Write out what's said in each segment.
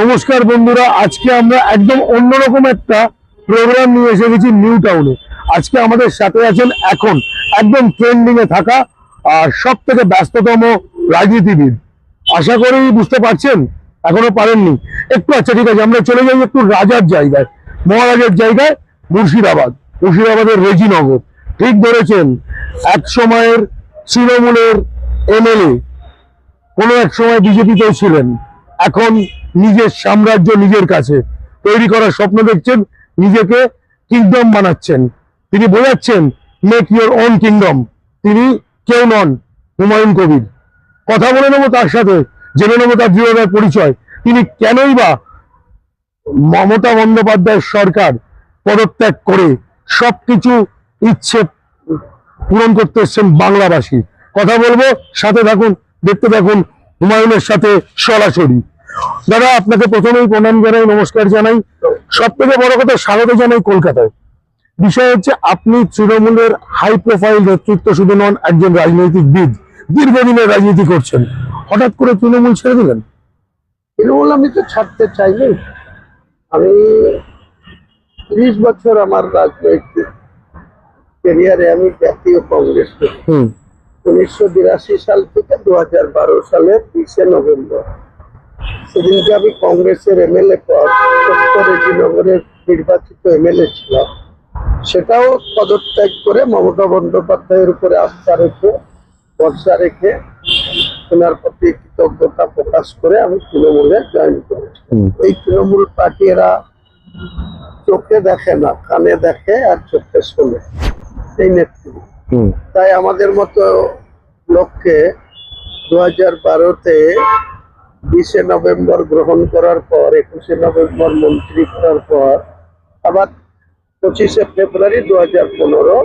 নমস্কার বন্ধুরা, আজকে আমরা একদম অন্যরকম একটা প্রোগ্রাম নিয়ে এসে গেছি নিউ টাউনে আজকে আমাদের সাথে আছেন এখন একদম ট্রেন্ডিং এ থাকা আর সব থেকে ব্যস্ততম রাজনীতিবিদ। আশা করি বুঝতে পারছেন, এখনও পারেননি। একটু আচ্ছা ঠিক আছে, আমরা চলে যাই একটু রাজার জায়গায়, মহারাজের জায়গায়, মুর্শিদাবাদ। মুর্শিদাবাদের রেজিনগর। ঠিক ধরেছেন, এক সময়ের তৃণমূলের এমএলএ, কোনো এক সময় বিজেপিতেও ছিলেন। এখন নিজের সাম্রাজ্য নিজের কাছে। তৈরি করার স্বপ্ন দেখছেন, নিজেকে কিংডম বানাচ্ছেন। তিনি বোঝাচ্ছেন মেক ইউর ওন কিংডম তিনি কেউ নন, হুমায়ুন কবির। কথা বলে নেব তার সাথে, জেনে নেব তার দৃঢ়তার পরিচয়। তিনি কেনই বা মমতা বন্দ্যোপাধ্যায়ের সরকার পদত্যাগ করে সবকিছু ইচ্ছে পূরণ করতে এসছেন বাংলাবাসী। কথা বলব, সাথে থাকুন, দেখতে থাকুন। হুমায়ুনের সাথে সরাসরি। দাদা আপনাকে প্রথমেই প্রণাম জানাই নমস্কার জানাই। সব থেকে বড় কথা স্বাগত জানাই কলকাতায়। বিষয় হচ্ছে আপনি তৃণমূলের হাই প্রোফাইল নেতৃত্ব শুধু নন একজন রাজনৈতিকবিদ দীর্ঘদিনের রাজনীতি করছেন। হঠাৎ করে তৃণমূল ছেড়ে দিলেন? তৃণমূল আমি তো ছাড়তে চাইনি। আমি ত্রিশ বছর আমার রাজনৈতিক ক্যারিয়ারে আমি জাতীয় কংগ্রেস উনিশশো বিরাশি সাল থেকে দু হাজার বারো সালের বিশে নভেম্বর। সেদিনকে আমি কংগ্রেসের এমএলএ পদ রেজিনগরের নির্বাচিত এমএলএ ছিলাম। সেটাও পদত্যাগ করে মমতা বন্দ্যোপাধ্যায়ের উপরে আস্থা রেখে ভরসা রেখে ওনার প্রতি কৃতজ্ঞতা প্রকাশ করে আমি তৃণমূলে জয়েন করেছি। এই তৃণমূল পার্টি এরা চোখে দেখে না কানে দেখে আর চোখে শোনে। এই নেতৃত্ব তাই আমাদের মতো লোককে দু হাজার বারোতে বিশে নভেম্বর গ্রহণ করার পর, একুশে নভেম্বর মন্ত্রী করার পর, আবার পঁচিশে ফেব্রুয়ারি দু হাজার পনেরো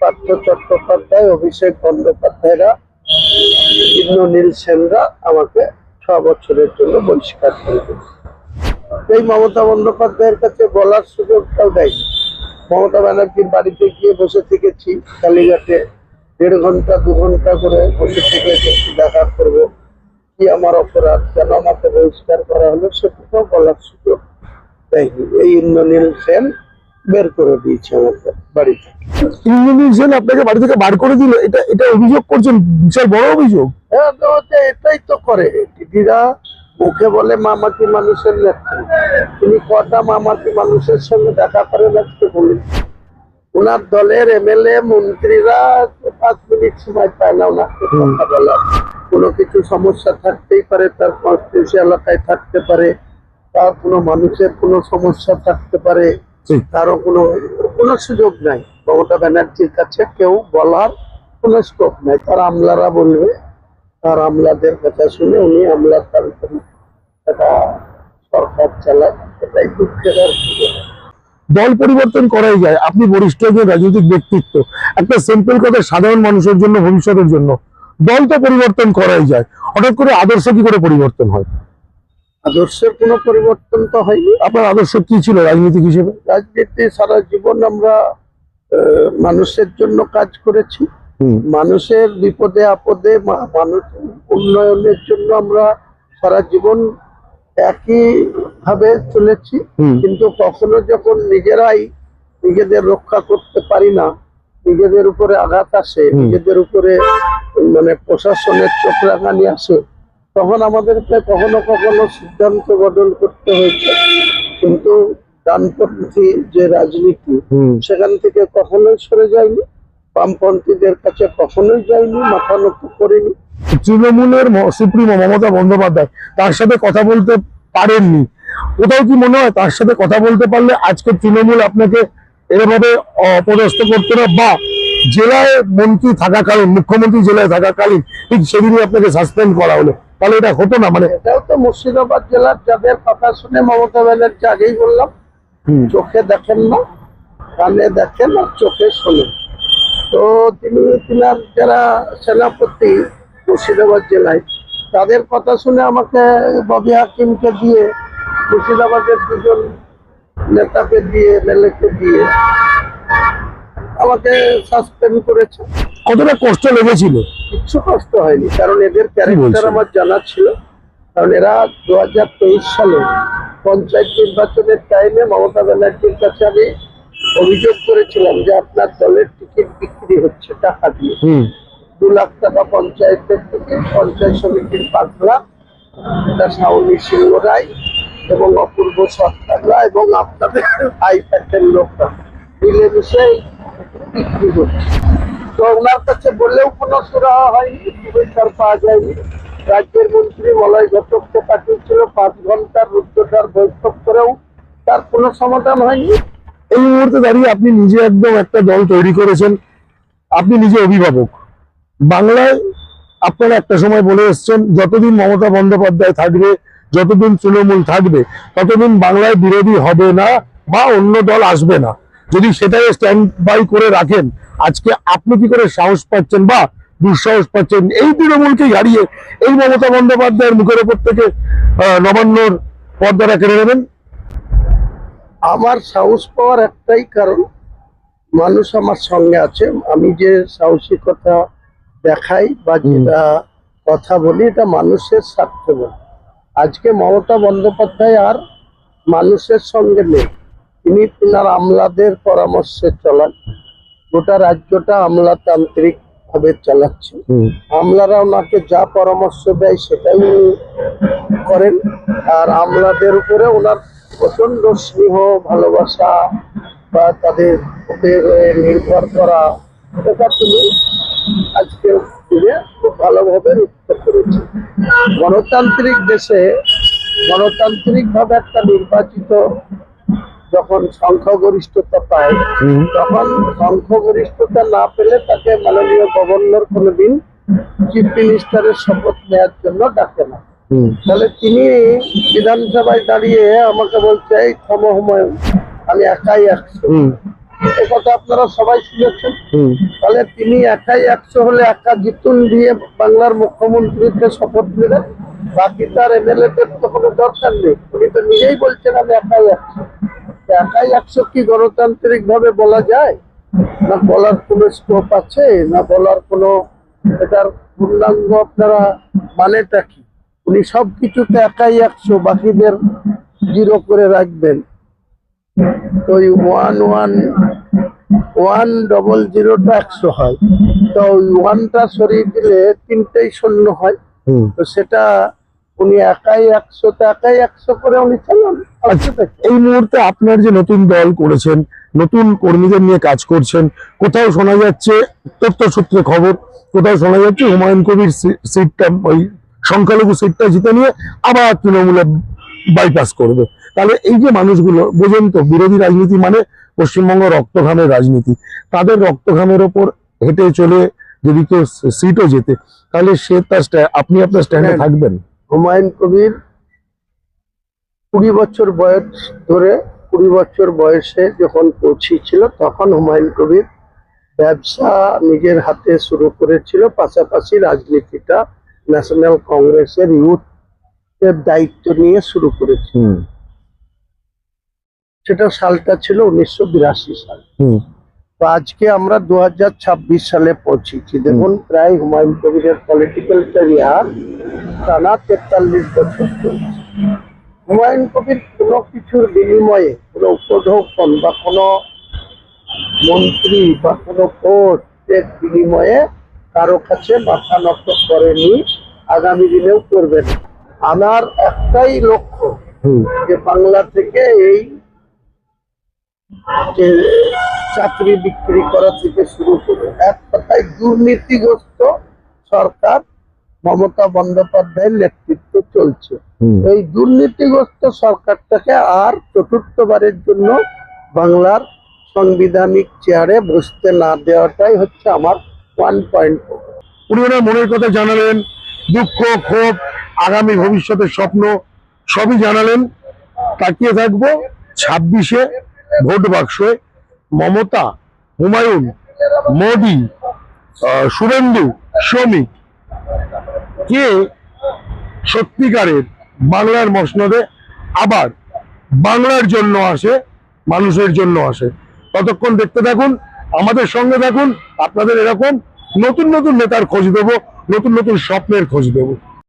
পার্থ চট্টোপাধ্যায়, অভিষেক বন্দ্যোপাধ্যায়রা ইন্দ্রনীল সেনরা আমাকে ছ বছরের জন্য বহিষ্কার করে। এই মমতা বন্দ্যোপাধ্যায়ের কাছে বলার সুযোগটাও দেয়নি মমতা ব্যানার্জির বাড়িতে গিয়ে বসে থেকেছি কালীঘাটে। দেড় ঘণ্টা দু ঘণ্টা করে বসে থেকে দেখা করব। কি আমার অপরাধ কেন আমাকে বহিষ্কার করা হলো সেটুকুও বলার সুযোগ দেয়নি এই ইন্দ্রনীল সেন বের করে দিয়েছে আমাকে বাড়ি থেকে ইন্দ্রনীল সেন আপনাকে বাড়ি থেকে বার করে দিল? এটা এটা অভিযোগ করছেন? বিশাল বড় অভিযোগ। হ্যাঁ এটাই তো করে। দিদিরা মুখে বলে মামাটি মানুষের নেত্রী? তিনি কটা মামাটি মানুষের সঙ্গে দেখা করেন আজকে বলুন ওনার দলের এমএলএ মন্ত্রীরা পাঁচ মিনিট সময় পায় না ওনাকে কথা বলার। কোনো কিছু সমস্যা থাকতেই পারে তার কনস্টিটিউশন এলাকায় থাকতে পারে তার কোনো মানুষের কোনো সমস্যা থাকতে পারে। কারও কোনো কোনো সুযোগ নাই। মমতা ব্যানার্জির কাছে কেউ বলার কোনো স্কোপ নাই। তার আমলারা বলবে তার আমলাদের কথা শুনে উনি আমলার তার একটা সরকার চালায় এটাই দুঃখের আর দল পরিবর্তন করাই যায়। আপনি বরিষ্ঠ একজন রাজনৈতিক ব্যক্তিত্ব। একটা সিম্পল কথা সাধারণ মানুষের জন্য ভবিষ্যতের জন্য। দল তো পরিবর্তন করাই যায়। হঠাৎ করে আদর্শ কি করে পরিবর্তন হয়? আদর্শের কোনো পরিবর্তন তো হয়নি। আপনার আদর্শ কি ছিল রাজনীতিক হিসেবে? রাজনীতি সারা জীবন আমরা মানুষের জন্য কাজ করেছি। মানুষের বিপদে আপদে মানুষ উন্নয়নের জন্য আমরা সারা জীবন একই ভাবে চলেছি কিন্তু কখনো যখন নিজেরাই নিজেদের রক্ষা করতে পারি না নিজেদের উপরে আঘাত আসে নিজেদের উপরে মানে প্রশাসনের চোখ রাঙানি আসে তখন আমাদেরকে কখনো কখনো সিদ্ধান্ত বদল করতে হয়েছে। কিন্তু ডানপন্থী যে রাজনীতি সেখান থেকে কখনোই সরে যায়নি। বামপন্থীদের কাছে কখনোই যায়নি মাথা নত করেনি। তৃণমূলের সুপ্রিমো মমতা বন্দ্যোপাধ্যায় তার সাথে কথা বলতে পারেননি। কোথাও কি মনে হয় তার সাথে কথা বলতে পারলে আজকে তৃণমূল আপনাকে এভাবে অপদস্থ করতে না বা জেলায় মন্ত্রী থাকাকালীন মুখ্যমন্ত্রী জেলায় থাকাকালীন ঠিক সেদিনই আপনাকে সাসপেন্ড করা হলো। তাহলে এটা হতো না মানে এটাও তো মুর্শিদাবাদ জেলার যাদের কথা শুনে মমতা ব্যানার্জি আগেই বললাম চোখে দেখেন না কানে দেখেন আর চোখে শোনেন। তো তিনি তিনার যারা সেনাপতি মুর্শিদাবাদ জেলায় তাদের কথা শুনে আমাকে ববি হাকিমকে দিয়ে মুর্শিদাবাদের দুজন নেতাকে দিয়ে এমএলএকে দিয়ে আমাকে সাসপেন্ড করেছে। কতটা কষ্ট লেগেছিল? কিছু কষ্ট হয়নি কারণ এদের ক্যারেক্টার আমার জানা ছিল। কারণ এরা দু তেইশ সালে পঞ্চায়েত নির্বাচনের টাইমে মমতা ব্যানার্জির কাছে আমি অভিযোগ করেছিলাম যে আপনার দলের টিকিট বিক্রি হচ্ছে টাকা দিয়ে। হুম। দু লাখ টাকা পঞ্চায়েতের থেকে পঞ্চায়েত সমিতির এটা শাওনি সিংহ রায় এবং অপূর্ব সরকাররা এবং আপনাদের আইপ্যাকের লোকরা মিলেমিশে বিক্রি করছে তো ওনার কাছে বললেও কোনো সুরাহা হয়নি শুভেচ্ছার পাওয়া যায়নি। রাজ্যের মন্ত্রী মলয় ঘটককে পাঠিয়েছিল পাঁচ ঘণ্টার রুদ্রটার বৈঠক করেও তার কোনো সমাধান হয়নি। এই মুহূর্তে দাঁড়িয়ে আপনি নিজে একদম একটা দল তৈরি করেছেন। আপনি নিজে অভিভাবক। বাংলায় আপনারা একটা সময় বলে এসছেন, যতদিন মমতা বন্দ্যোপাধ্যায় থাকবে, যতদিন তৃণমূল থাকবে, ততদিন বাংলায় বিরোধী হবে না বা অন্য দল আসবে না। যদি সেটাই স্ট্যান্ড বাই করে রাখেন, আজকে আপনি কি করে সাহস পাচ্ছেন বা দুঃসাহস পাচ্ছেন, এই তৃণমূলকে হারিয়ে এই মমতা বন্দ্যোপাধ্যায়ের মুখের ওপর থেকে নবান্নর পর্দাটা কেড়ে নেবেন। আমার সাহস পাওয়ার একটাই কারণ মানুষ আমার সঙ্গে আছে। আমি যে সাহসিকতা দেখাই বা যেটা কথা বলি এটা মানুষের স্বার্থে বলি। আজকে মমতা বন্দ্যোপাধ্যায় আর মানুষের সঙ্গে নেই। তিনি তিনার আমলাদের পরামর্শে চলান। গোটা রাজ্যটা আমলাতান্ত্রিক ভাবে চালাচ্ছে। আমলারা ওনাকে যা পরামর্শ দেয় সেটাই উনি করেন। আর আমলাদের উপরে ওনার প্রচণ্ড স্নেহ ভালোবাসা বা তাদের নির্ভর করা এটা তিনি আজকে দিনে খুব ভালোভাবে উত্তর করেছে। গণতান্ত্রিক দেশে গণতান্ত্রিক ভাবে একটা নির্বাচিত যখন সংখ্যাগরিষ্ঠতা পায় তখন সংখ্যাগরিষ্ঠতা না পেলে তাকে মাননীয় গভর্নর কোনোদিন চিফ মিনিস্টারের শপথ নেওয়ার জন্য ডাকে না। তাহলে তিনি বিধানসভায় দাঁড়িয়ে আমাকে বলছে এই থম হুমায়ুন আমি একাই একশো। এ কথা আপনারা সবাই শুনেছেন। তাহলে তিনি একাই একশো হলে একা জিতুন দিয়ে বাংলার মুখ্যমন্ত্রীকে শপথ নিলেন। বাকি তার এমএলএ দের তো কোনো দরকার নেই। উনি তো নিজেই বলছেন আমি একাই একশো। একাই একশো কি গণতান্ত্রিক ভাবে বলা যায়? না বলার কোনো স্কোপ আছে? না বলার কোনো এটার পূর্ণাঙ্গ আপনারা মানেটা কি? উনি সব কিছুতে একাই একশো বাকিদের জিরো করে রাখবেন। তো ওই ওয়ান ওয়ান ওয়ান ডবল জিরোটা একশো হয়। তো ওই ওয়ানটা সরিয়ে দিলে তিনটেই শূন্য হয়। তো সেটা উনি একাই একশো তো একাই একশো করে উনি চালান। অসুবিধা এই মুহূর্তে আপনার যে নতুন দল করেছেন নতুন কর্মীদের নিয়ে কাজ করছেন কোথাও শোনা যাচ্ছে তথ্য সূত্রে খবর কোথাও শোনা যাচ্ছে হুমায়ুন কবির সিটটা ওই সংখ্যালঘু সিটটা জিতে নিয়ে আবার তৃণমূলে বাইপাস করবে। তাহলে এই যে মানুষগুলো বোঝেন তো বিরোধী রাজনীতি মানে পশ্চিমবঙ্গ রক্তঘামের রাজনীতি। তাদের রক্তঘামের ওপর হেঁটে চলে যদি কেউ সিটও যেতে তাহলে সে তার আপনি আপনার স্ট্যান্ডে। থাকবেন? হুমায়ুন কবির কুড়ি বছর বয়স ধরে কুড়ি বছর বয়সে যখন পৌঁছেছিল তখন হুমায়ুন কবির ব্যবসা নিজের হাতে শুরু করেছিল পাশাপাশি রাজনীতিটা ন্যাশনাল কংগ্রেসের ইউথ এর দায়িত্ব নিয়ে শুরু করেছিল হুম। সেটা সালটা ছিল উনিশশো বিরাশি সাল। তো আজকে আমরা দু সালে পৌঁছেছি। দেখুন প্রায় হুমায়ুন কবিরের পলিটিক্যাল ক্যারিয়ার টানা তেতাল্লিশ বছর চলছে। হুমায়ুন কবির কোনো কিছুর বিনিময়ে কোনো উপঢৌকন বা কোনো মন্ত্রী বা কোনো পোস্টের বিনিময়ে কারও কাছে মাথা নত করেনি আগামী দিনেও করবেন। আমার একটাই লক্ষ্য যে বাংলা থেকে এই চাকরি বিক্রি করা থেকে শুরু করে এক কথায় দুর্নীতিগ্রস্ত সরকার মমতা বন্দ্যোপাধ্যায়ের নেতৃত্ব চলছে। এই দুর্নীতিগ্রস্ত সরকারটাকে আর চতুর্থবারের জন্য বাংলার সাংবিধানিক চেয়ারে বসতে না দেওয়াটাই হচ্ছে আমার ওয়ান পয়েন্ট উনি ওনার মনের কথা জানালেন দুঃখ, ক্ষোভ, আগামী ভবিষ্যতের স্বপ্ন সবই জানালেন। তাকিয়ে থাকব ছাব্বিশে ভোট বাক্সে মমতা, হুমায়ুন, মোদি শুভেন্দু, শ্রমিক। কে সত্যিকারের বাংলার মসনদে আবার বাংলার জন্য আসে, মানুষের জন্য আসে? ততক্ষণ দেখতে থাকুন, আমাদের সঙ্গে থাকুন, আপনাদের এরকম নতুন নতুন নেতার খোঁজ দেবো। নতুন নতুন স্বপ্নের খোঁজ দেবো